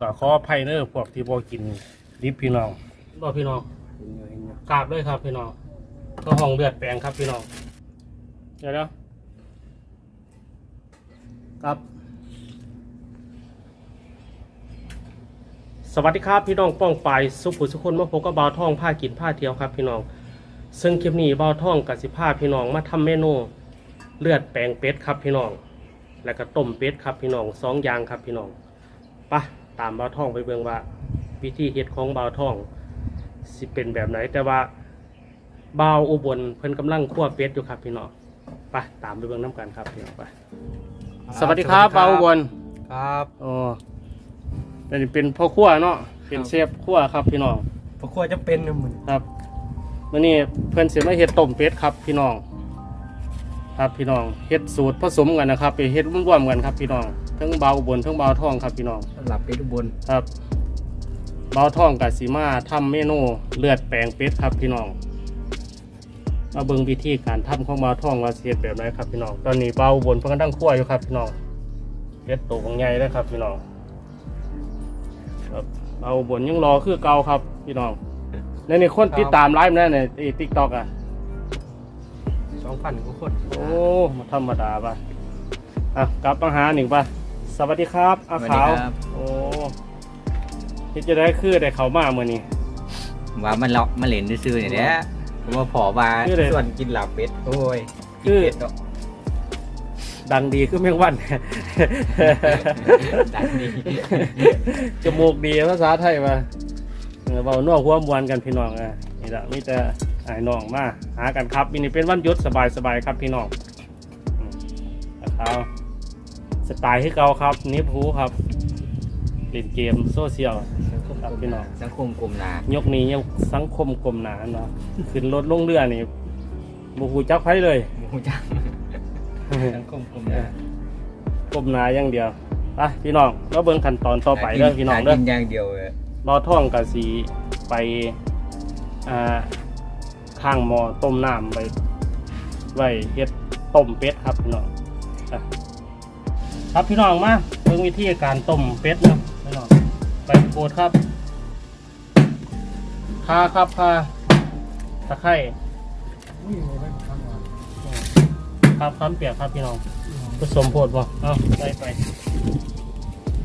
ก็ขออภัยเนอพวกที่บ่กินดิบพี่น้องบ่พี่น้องกราบเลยครับพี่น้องก็ห้องเลือดแปลงครับพี่น้องเดี๋ยวนะครับ สวัสดีครับพี่น้องป้องปายสุขุสุคนมาพบกับบ่าวท่องผ้ากินผ้าเที่ยวครับ พี่น้องซึ่งคลิปนี้บ่าวท่องกับสิผ้าพี่น้องมาทำเมนูเลือดแปลงเป็ดครับพี่น้อง แล้วก็ต้มเป็ดครับพี่น้องสองอย่างครับพี่น้องไปะ ตามบ่าวท่องไปเบิ่งว่า วิธีเฮ็ดของบ่าวท่อง สิเป็นแบบไหน แต่ว่าบ่าวอุบลเพิ่นกำลังคั่วเป็ดอยู่ครับพี่น้องไปตามไปเบิ่งน้ำกันครับพี่น้องไปสวัสดีครับบ่าวอุบลครับอ๋ออันนี้เป็นพ่อครัวเนาะเป็นเชฟครัวครับพี่น้องพอครัวจะเป็นนะมึงครับวันนี้เพื่อนเสียมาเฮ็ดต้มเป็ดครับพี่น้อง ครับพี่น้องเฮ็ดสูตรผสมกันนะครับไปเฮ็ดร่วมๆกันครับพี่น้อง ทั้งเบาอุบนทั้งเบาทองครับพี่น้องหลับไปทุกบนครับ เบาทองกับสีมาทำเมนูเลือดแปลงเป็ดครับพี่น้อง มาเบิ่งวิธีการทำของเบาทองว่าสิเฮ็ดแบบไหนครับพี่น้อง ตอนนี้เบาอุบนเพิ่นกำลังคั่วอยู่ครับพี่น้องเป็ดตัวของใหญ่เลยครับพี่น้องครับเบาอุบนยังรอคือเก่าครับพี่น้องในในคนติดตามไลฟ์นั่นในติ๊กต็อกอะสองพันกว่าคน โอ้มาธรรมดาป่ะ อะ กลับมาหาหนึ่งป่ะ สวัสดีครับอาขาวโอ้ที่จะได้คือได้เขามาเมื่อนี้ ว่ามันเลาะมาเล่นซื่อๆเนี่ยแหละผมว่าพอว่าคืออะไรส่วนกินหลาบเป็ดโอ้ยคือกินเป็ดเนาะดังดีคือแมงวัน ดังดีจมูกดีภาษาไทยป่ะเออเบาหน่วหัวมวนกันพี่น้องอะนี่แหละมีแต่ไอ้น้องมาหากันครับมินี่เป็นวันหยุดสบายๆครับพี่น้องอืมอาขาว สไตล์ที่เก่าครับนิพูครับเล่นเกมโซเชียลครับพี่น้องสังคมกลุ่มหนายกนี้ยังสังคมกลมหนาเนาะขึ้นรถลงเรือนี่บูฮูจักไผเลย หมูจังสังคมกลุ่มหนากลมหนาอย่างเดียวไปพี่น้องเราเบิ่งขั้นตอนต่อไปเด้อพี่น้องหาเด้อกินอย่างเดียวเลยบ่อท่องกับสีไปอ่าข้างหม้อต้มน้ำไปไว้เฮ็ดต้มเป็ดครับพี่น้องอะ ครับพี่น้องมาเบิ่งวิธีการต้มเป็ดนะพี่น้องไปโกดครับข่าครับข่าตะไคร้ครับน้ำเปียกครับพี่น้องผสมโพดบ่เอาใส่ไป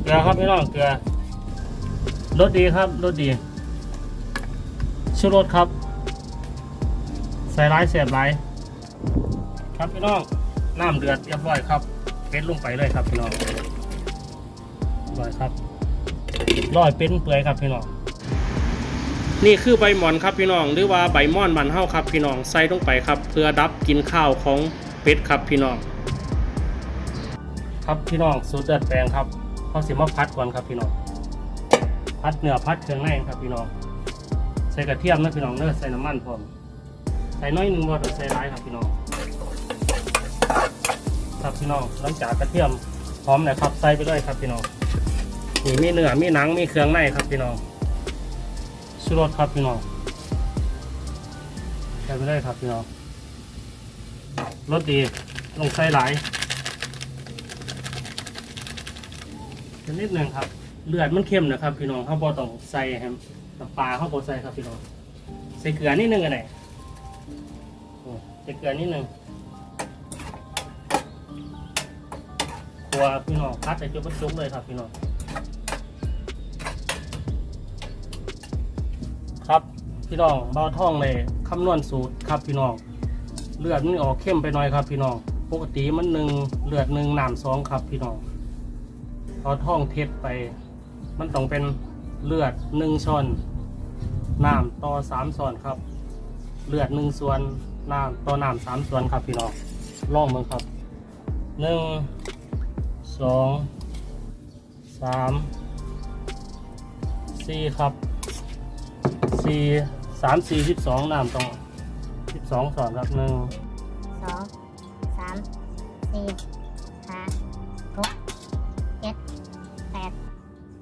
เกลือครับพี่น้องเกลือรสดีครับรสดีชูรสครับ ใส่ร้ายเสียบร้ายครับพี่น้องน้ำเดือดเรียบร้อยครับ เป็ดลงไปเลยครับพี่น้องร้อยครับร้อยเป็นเปื่อยครับพี่น้องนี่คือใบหมอนครับพี่น้องหรือว่าใบม่อนมันเฮาครับพี่น้องใส่ลงไปครับ เพื่อดับกินข้าวของเป็ดครับพี่น้อง ครับพี่น้องสูตรดือดแปลงครับเขาสิมาพัดก่อนครับพี่น้องพัดเนื้อพัดเครื่องในครับพี่น้องใส่กระเทียมนะพี่น้องเด้อใส่น้ำมันพร้อมใส่น้อยหนึ่งบอใส่หลายครับพี่น้อง ครับพี่น้องหลังจากกระเทียมพร้อมแล้วครับใส่ไปเลยครับพี่น้องนี่มีเนื้อมีหนังมีเครื่องในครับพี่น้องชูรสครับพี่น้องใส่ไปเลยครับพี่น้องรสดีลงใส่หลายนิดหนึ่งครับเลือดมันเข้มนะครับพี่น้องเขาบอต้องใส่แฮมน้ำปลาเขาบอใส่ครับพี่น้องใส่เกลือนิดหนึงกันไหนโอ้ใส่เกลือนิดหนึง ครัวพี่น้องพัดใส่จุ๊บจุ๊บเลยครับพี่น้องครับพี่น้องเบาท่องเลยคำนวณสูตรครับพี่น้องเลือดมันออกเข้มไปหน่อยครับ พี่น้องปกติมันหนึ่งเลือดหนึ่งน้ำสองครับ พี่น้องพอท่องเท็ดไป มันต้องเป็นเลือดหนึ่งช้อนน้ำต่อสามส่วนครับ เลือดหนึ่งส่วนน้ำต่อน้ำสามส่วนครับ พี่น้องลองมึงครับหนึ่ง สองสามสี่ครับสี่สามสี่สิบสองน้ำต้องสิบสองส่วนครับหนึ่งสองสามสี่ห้าหกเจ็ดแปด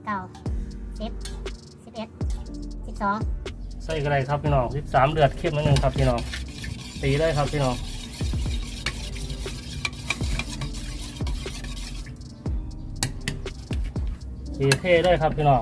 เก้าสิบสิบเอ็ดสิบสองใส่กระไรครับพี่น้องสิบสามเดือดเข้มนิดนึงครับพี่น้องตีได้ครับพี่น้อง สีเท่ด้วยครับพี่น้อง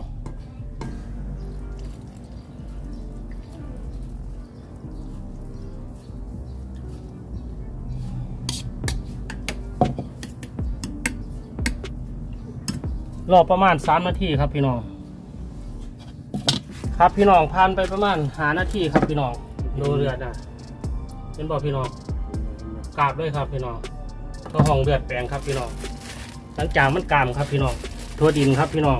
รอประมาณสามนาทีครับพี่น้อง ครับพี่น้องผ่านไปประมาณหานาทีครับพี่น้องดูเลือดนะเป็นบอกพี่น้องกราบด้วยครับพี่น้องก็ห้องเลือดแปลงครับพี่น้องหลังจากมันกามครับพี่น้อง ทั่วดินครับพี่น้อง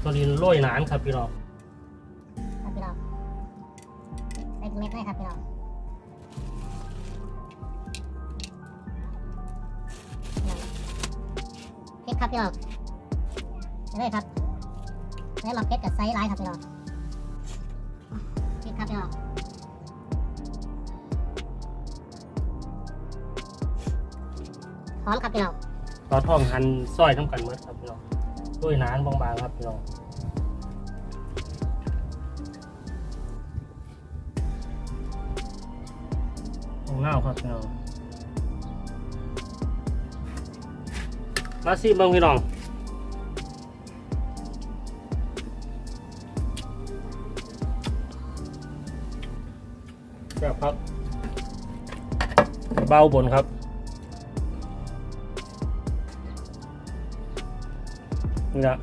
ทั่วดินโรยหนานครับพี่น้องครับพี่น้องใส่เม็ดเลยครับพี่น้องเพชรครับพี่น้องไปเลยครับแล้วมาเพชรกับไซส์ไลท์ครับพี่น้องเพชรครับพี่น้องหอมครับพี่น้อง ต่อท่องหันซอยทั้งกันเมื่ครับพี่น้องโรยหนานบางๆครับพี่น้องของเน่าครับพี่น้องมาสิบิ่งพี่น้องครับครับเบาบนครับ นี่นะ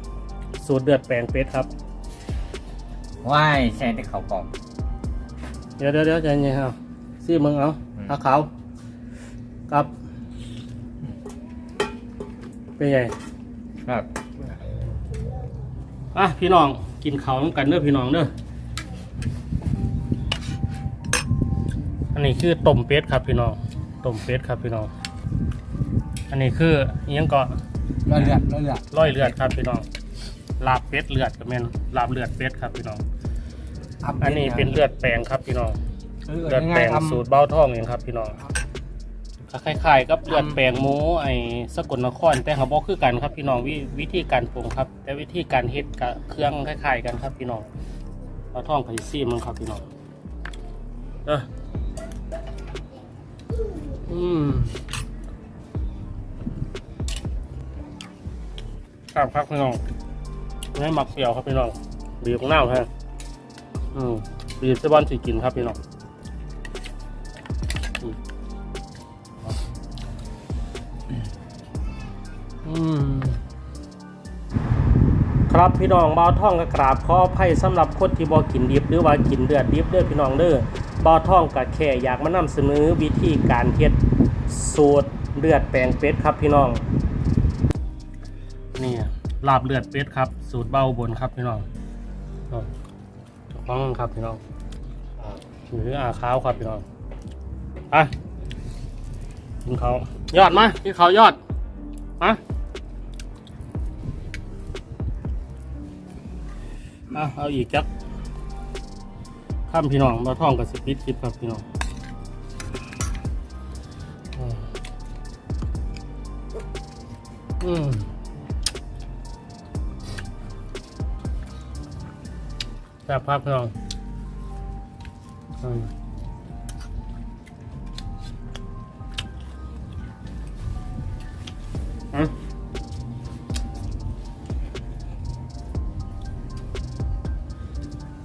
สูตรเดือดแปลงเป็ดครับ ว้ายใช่แต่เขากล่อง เดี๋ยวเดี๋ยวเดี๋ยวใจเย็นครับซี่มึงเอาอืมอาขาวกับ เป็นไงครับอะพี่น้องกินเขาวน้ำกันเด้อพี่น้องเด้ออันนี้คือต้มเป็ดครับพี่น้องต้มเป็ดครับพี่น้อง อันนี้คืออิหยังเกาะ ร้อยเลือดร้อยเลือดร้อยเลือดครับพี่น้องลาบเป็ดเลือดกับแม่นลาบเลือดเป็ดครับพี่น้อง อันนี้เป็นเลือดแปลงครับพี่น้องเลืเลืออดดแปแปลลงงสูตรเบ้าท่องเองครับพี่น้องก็คล้ายๆกับเลือดแปลงหมูไอ้สกลนครแต่เขาบอกคือกันครับพี่น้องวิวิธีการปรุงครับ แต่วิธีการเฮ็ดกับเครื่องคล้ายๆกันครับพี่น้องเบ้าท่องกับซี่มันครับพี่น้องเอออืม ครับครับพี่น้องไม่หมักเสียวครับพี่น้องบีบของเน่าฮะอืมบีบเสบอนสีกินครับพี่น้องอืมครับพี่น้องบ่าวท่องกระกราบขออภัยสำหรับคนที่บ่กินดิบหรือว่ากินเลือดดิบเด้อพี่น้องเด้อบ่าวท่องก็แค่อยากมานำเสนอวิธีการเฮ็ดสูตรเลือดแปลงเป็ดครับพี่น้อง นี่ลาบเลือดเป็ดครับ สูตรเบ้าบนครับพี่น้องเองครับพี่น้องหรืออาข้าวครับพี่น้องอะกินเขาวยอดมากินเขายอดมาเอาเอาอีกจักข้ามพี่น้องมาท่องกับสปิดคลิปครับพี่น้องอืม อืมแซ่บครับพี่น้องอืม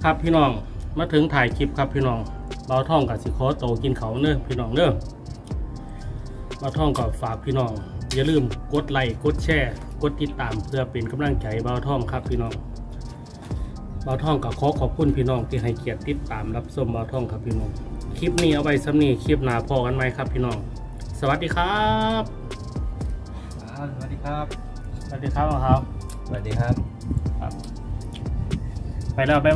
ครับพี่น้องมาถึงถ่ายคลิปครับพี่น้องเราท่องกับสิโคโตกินเขาเนอพี่น้องเนอะเราท่องกับฝากพี่น้อง อย่าลืมกดไลค์กดแชร์ กดติดตามเพื่อเป็นกำลังใจเบาท่องครับพี่น้อง บาท่องกับขอขอบคุณพี่น้องที่ให้เกียรติติดตามรับชมเบาท่องครับพี่น้อง คลิปนี้เอาไว้สำนีคลิปหนาพอกันไหมครับพี่น้อง สวัสดีครับ สวัสดีครับ สวัสดีครับครับ สวัสดีครับ ไปแล้วบ๊ายบาย